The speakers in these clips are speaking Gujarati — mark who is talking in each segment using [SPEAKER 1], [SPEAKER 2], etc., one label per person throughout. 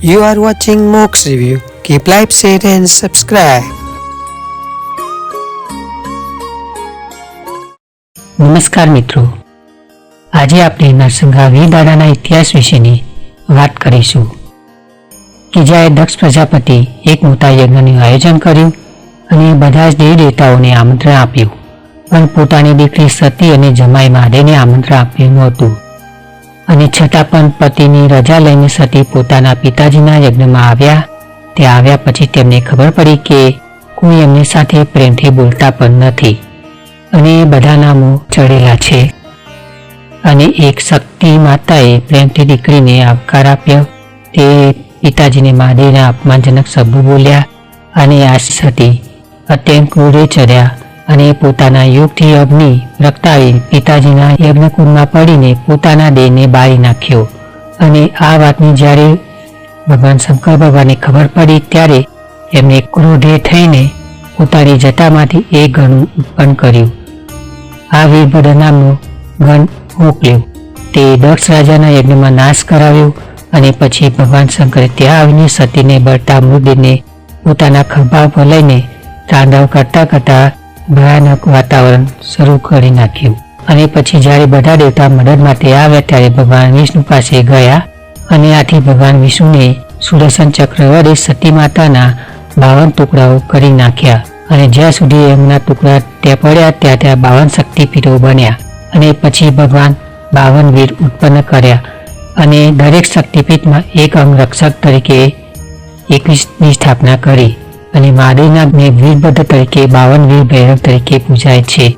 [SPEAKER 1] You are watching Mox Review. Keep like, share, and subscribe.
[SPEAKER 2] નમસ્કાર મિત્રો આજે આપણે નરસિંહા વીરદાદાના ઇતિહાસ વિશેની વાત કરીશું કે જ્યારે દક્ષ પ્રજાપતિ એક મોટા યજ્ઞનું આયોજન કર્યું અને બધા જ દેવ દેવતાઓને આમંત્રણ આપ્યું પણ પોતાની દીકરી સતી અને જમાઈ મહાદેવને આમંત્રણ આપ્યું નહોતું અને છતાં પણ પતિની રજા લઈને સતી પોતાના પિતાજીના યજ્ઞમાં આવ્યા. તે આવ્યા પછી તેમને ખબર પડી કે કોઈ એમની સાથે પ્રેમથી બોલતા પણ નથી. અને એ બધા નામો ચડેલા છે. અને એક શક્તિ માતાએ પ્રેમથી દીકરીને આવકાર આપ્યો. તે પિતાજીને મહાદેવના અપમાનજનક શબ્દો બોલ્યા અને આ સતી અત્યંત ક્રોધે ચડ્યા અને પોતાના યોગથી અગ્નિ રક્તાવી પિતાજીના યજ્ઞકુંડમાં પડીને પોતાના દેહને બાળી નાખ્યો. અને આ વાતની જ્યારે ભગવાન શંકર ભગવાનને ખબર પડી ત્યારે એમને ક્રોધે થઈને પોતાની જટામાંથી એક ગણું ઉત્પન્ન કર્યું. આ વીરભદ્ર નામનો ગણ મોકલ્યું. તે દક્ષ રાજાના યજ્ઞમાં નાશ કરાવ્યો અને પછી ભગવાન શંકરે ત્યાં આવીને સતીને બળતા મૃતદેહને પોતાના ખભા પર લઈને તાંડવ કરતા કરતા ભયાનક વાતાવરણ શરૂ કરી નાખ્યું. અને પછી જ્યારે બધા દેવતા મદદ માટે આવ્યા ત્યારે ભગવાન વિષ્ણુ પાસે ગયા અને આથી ભગવાન વિષ્ણુને સુદર્શન ચક્ર વડે સતી માતાના બાવન ટુકડાઓ કરી નાખ્યા. અને જ્યાં સુધી એમના ટુકડા ત્યાં પડ્યા ત્યાં ત્યાં બાવન શક્તિપીઠો બન્યા. અને પછી ભગવાન બાવન વીર ઉત્પન્ન કર્યા. અને દરેક શક્તિપીઠમાં એક અંગ રક્ષક તરીકે એકવીસની સ્થાપના કરી. અને મહાદેવના વીરભદ્ર તરીકે, બાવન વીર ભૈરવ તરીકે પૂજાય છે.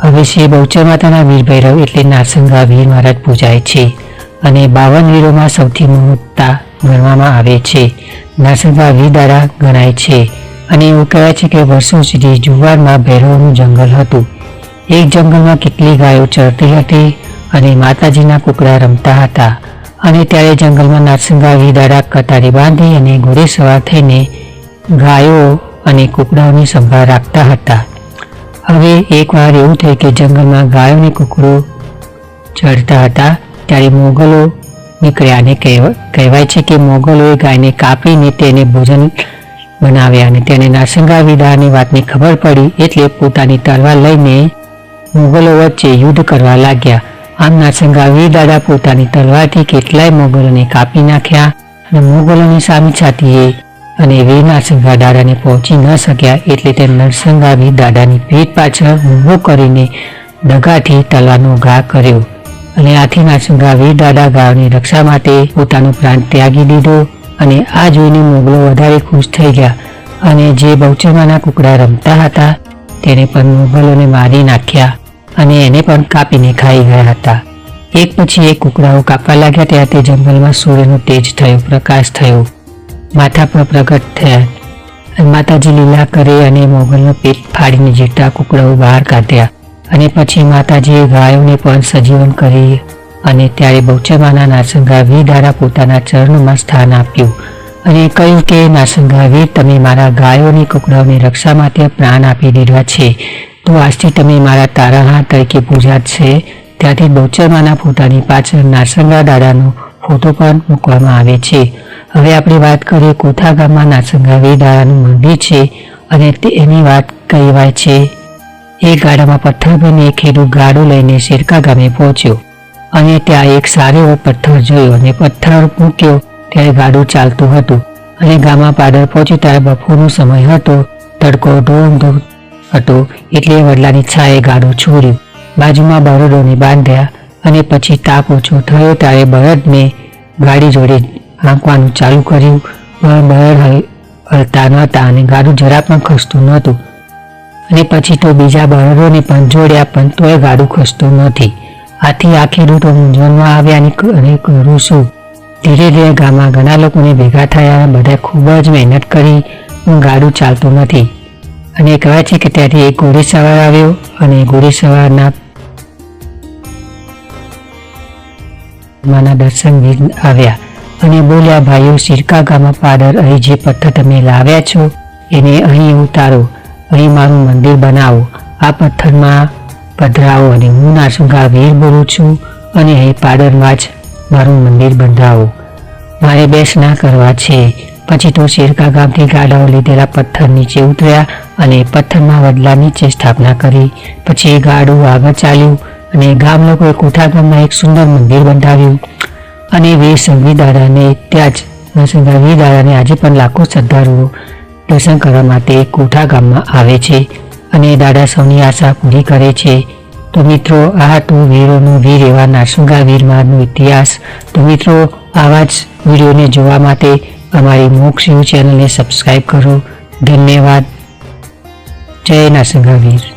[SPEAKER 2] હવે શ્રી બહુચર માતાના વીર ભૈરવ એટલે નારસંગા વીર મહારાજ પૂજાય છે અને બાવન વીરોમાં સૌથી મોટા ગણવામાં આવે છે. નારસંગા વીર દ્વારા ગણાય છે અને એવું કહેવાય છે કે વર્ષો સુધી જુવારમાં ભૈરવનું જંગલ હતું. એક જંગલમાં કેટલી ગાયો ચરતી હતી અને માતાજીના કુકડા રમતા હતા. અને ત્યારે જંગલમાં નારસંગા વીદાડા કતારી બાંધી અને ઘોડે સવાર થઈને ગાયો અને કુકડાઓની સંભાળ રાખતા હતા. હવે એકવાર એવું થયું કે જંગલમાં ગાયો અને કુકડો ચડતા હતા, ત્યારે મોગલો નીકળ્યા અને કહેવાય છે કે મોગલોએ ગાયને કાપીને તેને ભોજન બનાવ્યા અને તેને નાસંગા વિદાની વાતની ખબર પડી એટલે પોતાની તલવાર લઈને મોગલો વચ્ચે યુદ્ધ કરવા લાગ્યા. આમ નાસંગા દાદા પોતાની તલવારથી કેટલાય મોગલોને કાપી નાખ્યા અને મોગલોની સામી છાતીએ અને વીર નારસંગા દાદાને પહોંચી ન શક્યા એટલે તે નરસિંહાવી દાદાની પીઠ પાછળ ઊભો કરીને દગાથી તલવાનો ઘા કર્યો અને આથી નારસંગા વીર દાદા ગાવની રક્ષા માટે પોતાનો પ્રાણ ત્યાગી દીધો અને આ જોઈને મોગલો વધારે ખુશ થઈ ગયા અને જે બહુચરમાના કુકડા રમતા હતા તેને પણ મોગલોને મારી નાખ્યા અને એને પણ કાપીને ખાઈ ગયા હતા. એક પછી એક કુકડાઓ કાપવા લાગ્યા ત્યારે તે જંગલમાં સૂર્યનો તેજ થયો, પ્રકાશ થયો. માથા પર પ્રગટ થયા માતાજી લીલા કરી અને મોગલનો પેટ ફાડીને જેટલા કુકડાઓ બહાર કાઢ્યા. અને પછી માતાજીએ ગાયોને પણ સજીવન કરી અને ત્યારે બહુચમાના નાસંગા વીર દ્વારા પોતાના ચરણોમાં સ્થાન આપ્યું અને કહ્યું કે નાસંગા વીર, તમે મારા ગાયોની, કુકડાઓની રક્ષા માટે પ્રાણ આપી દીધા છે. તો આજથી તમે મારા તારાહા તરીકે પૂજા છે. ત્યાંથી બહુચરમાના પોતાની પાછળ નાસંગા દાદાનો ફોટો પણ મૂકવામાં આવે છે. હવે આપણે વાત કરીએ કોથા ગામમાં નાસંગાવી મંદિર છે અને એની વાત કહેવાય છે. એ ગાડામાં પથ્થર બની ખેડૂત ગાડો લઈને શેરકા ગામે પહોંચ્યો અને ત્યાં એક સારો એવો પથ્થર જોયો અને પથ્થર મૂક્યો. ત્યારે ગાડું ચાલતું હતું અને ગામમાં પાદર પહોંચ્યું ત્યારે બપોરનો સમય હતો. તડકો ધોમ ધોમ હતો એટલે વડલાની છાએ ગાડું છોડ્યું. બાજુમાં બરોડોને બાંધ્યા. અને પછી તાપ ઓછો થયો ત્યારે બળદને ગાડી જોડે હાંકવાનું ચાલુ કર્યું. પણ બળદ હલ- હલતા નહોતા અને ગાડું જરા પણ ખસતું નહોતું. અને પછી તો બીજા બળદોને પણ જોડ્યા પણ તોય ગાડું ખસતું નથી આથી આ ખેડૂતો મૂંઝવણમાં આવ્યા અને કરું શું ધીરે ધીરે ગામમાં ઘણા લોકોને ભેગા થયા બધા ખૂબ જ મહેનત કરી, પણ ગાડું ચાલતું નથી. અને કહેવાય છે કે ત્યાંથી એક ઘોડી સવાર આવ્યો અને ઘોડી માના દર્શન આવ્યા અને બોલ્યા, ભાઈઓ, સિરકા ગામમાં ફાધર અહીં જે પથ્થર તમે લાવ્યા છો, એને અહીં ઉતારો. અહીં મારું મંદિર બનાવો. આ પથ્થરમાં પધરાવો અને હું નાસુંગા વીર બોલું છું અને અહીં પાદરમાં જ મારું મંદિર બંધાવો. મારે બેસ ના કરવા છે. પછી તો શેરકા ગામથી ગાડાઓ લીધેલા પથ્થર નીચે ઉતર્યા અને પથ્થરમાં વડલા નીચે સ્થાપના કરી. પછી ગાડું આગળ ચાલ્યું અને ગામ લોકોએ કોઠા ગામમાં એક સુંદર મંદિર બંધાવ્યું. અને વીર સંઘવી દાદાને ત્યાં જ નરસિંહા દાદાને આજે પણ લાખો શ્રદ્ધાળુઓ દર્શન કરવા માટે કોઠા ગામમાં આવે છે અને દાદા સૌની આશા પૂરી કરે છે. તો મિત્રો, આ હતું વીરોનું વીર એવા નારસુંગા વીર મહારાજનો ઇતિહાસ. તો મિત્રો, આવા જ વિડીયોને જોવા માટે અમારી મોક્ષ યુ ચેનલને સબસ્ક્રાઈબ કરો. ધન્યવાદ. જય નારસિંગા વીર.